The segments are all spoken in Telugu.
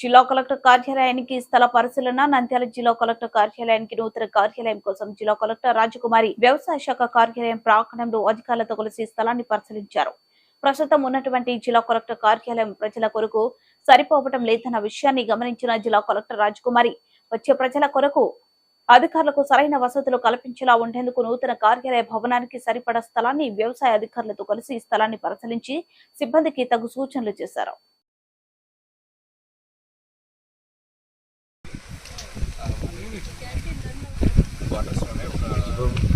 జిల్లా కలెక్టర్ కార్యాలయానికి స్థల పరిశీలన నంద్యాల జిల్లా కలెక్టర్ కార్యాలయానికి నూతన కార్యాలయం కోసం జిల్లా కలెక్టర్ రాజకుమారి వ్యవసాయ శాఖ కార్యాలయం ప్రాంగణంలో అధికారులతో కలిసి స్థలాన్ని పరిశీలించారు. ప్రస్తుతం ఉన్నటువంటి జిల్లా కలెక్టర్ కార్యాలయం ప్రజల కొరకు సరిపోవటం లేదన్న విషయాన్ని గమనించిన జిల్లా కలెక్టర్ రాజకుమారి వచ్చే ప్రజల కొరకు అధికారులకు సరైన వసతులు కల్పించేలా ఉండేందుకు నూతన కార్యాలయ భవనానికి సరిపడా స్థలాన్ని వ్యవసాయ అధికారులతో కలిసి స్థలాన్ని పరిశీలించి సిబ్బందికి తగు సూచనలు చేశారు. bwana, sio leo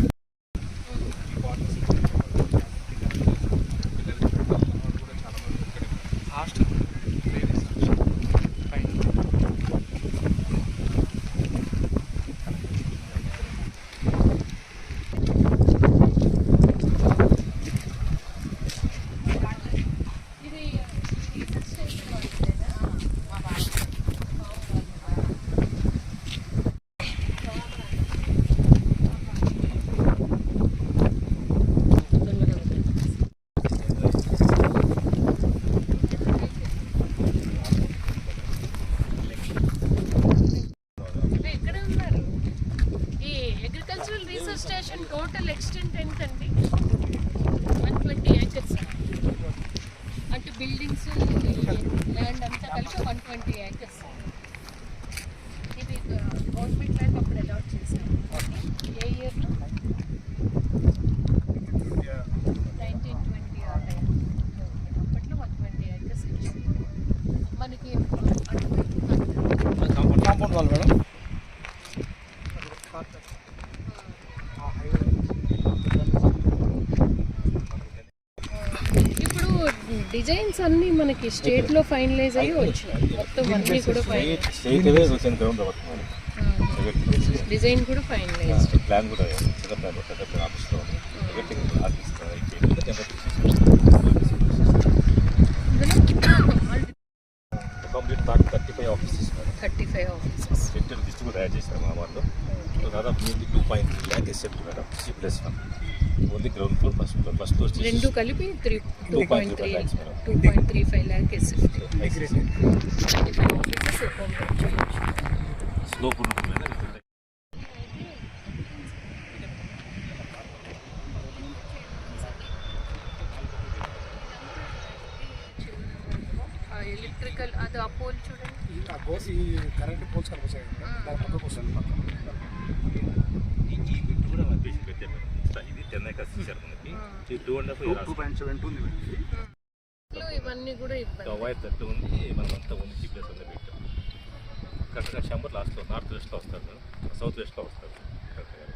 agricultural research station total extent ఎంతండి? వన్ ట్వంటీ ఏకర్స్ అంటే బిల్డింగ్స్ ల్యాండ్ అంతా కలిసి వన్ ట్వంటీ ఏకర్స్ ఇది గవర్నమెంట్ ల్యాండ్ అప్పుడు అలాట్ చేశాను ఏ ఇయర్లో నైన్టీన్ ట్వంటీ ఆ టైం అప్పట్లో వన్ ట్వంటీ ఏకర్స్ మనకి కాంపౌండ్ వాల్ మేడం. డిజైన్స్ అన్ని మనకి స్టేట్లో ఫైనలైజ్ అయ్యి వచ్చినాయి. మొత్తం అన్ని కూడా ఫైనల్ స్టేట్ అవే వచ్చిన గ్రౌండ్ అవుతుంది డిజైన్ కూడా ఫైనలైజ్డ్ ప్లాన్ కూడా పెద్ద ప్లాన్ పెద్ద ప్లాన్ ఆఫీస్లో ఆఫీస్ చేశారు మా సో దాదాపు మీకు two point three lakh except madam C plus one. Only ground floor first floor first floor రెండు కలిపి three two point three 2.35 lakhs madam. Two point three five lakh SFT slope ఉంటుంది మేడం ఎలక్ట్రికల్ అది ఆ పోల్ చూడండి ఆ గోస్ ఈ కరెంట్ పోల్స్ కనిపిస్తాయి దాని పక్కకు వస్తుంది ఈ బిట్ కూడా ఇది టెన్ ఎకర్స్ ఇచ్చారు మనకి. ఇది two and half two point seven ఉంది లో ఇవన్నీ కూడా ఇబ్బంది వైర్ తట్టు ఉంది. మనం అంతా ఉంది ప్లస్ పెట్టాం. కరెక్ట్గా షంబర్ లాస్ట్లో నార్త్ వెస్ట్లో వస్తారు. సౌత్ వెస్ట్లో వస్తారు. కరెక్ట్గా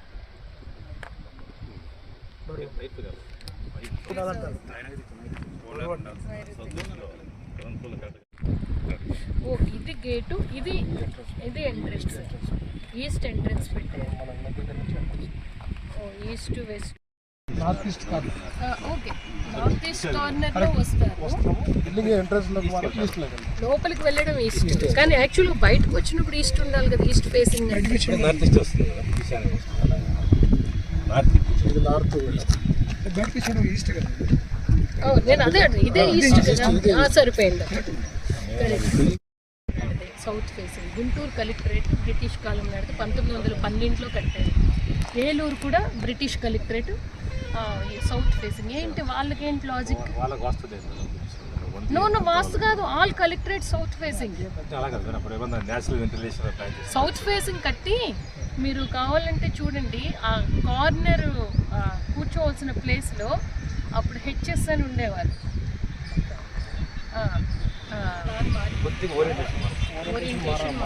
సౌత్ వెస్ట్లో గ్రౌండ్ ఫ్లోర్ కరెక్ట్గా ఓ ఇది గేటు ఇది ఇది ఎంట్రన్స్ ఈస్ట్ ఎంట్రన్స్ ఓ ఈస్ట్ వెస్ట్ నార్త్ ఈస్ట్ కాదు ఓకే. నార్త్ ఈస్ట్ కార్నర్లో వస్తారు. బిల్డింగ్ ఎంట్రన్స్లో మాత్రం ఈస్ట్ లేదు లోపలికి వెళ్ళడం ఈస్ట్ కానీ యాక్చువల్గా బయటకు వచ్చినప్పుడు ఈస్ట్ ఉండాలి కదా ఈస్ట్ ఫేసింగ్ నార్త్ ఈస్ట్ వస్తుంది. నార్త్ నార్త్ బయటకి ఈస్ట్ కదా. నేను అదే ఇదే ఈస్ట్ కదా సరిపోయింది south facing Guntur collectorate British కాలం నాటితే పంతొమ్మిది వందల పన్నెండులో కట్టారు. ఏలూరు కూడా బ్రిటిష్ కలెక్టరేట్. సౌత్ ఫేసింగ్ ఏంటి వాళ్ళకేంటి లాజిక్ నో నో వాస్తు కాదు all collectorate south facing south facing కట్టి మీరు కావాలంటే చూడండి ఆ కార్నర్ కూర్చోవలసిన ప్లేస్లో అప్పుడు హెచ్ఎస్ అని ఉండేవారు. ఓరియంటేషన్.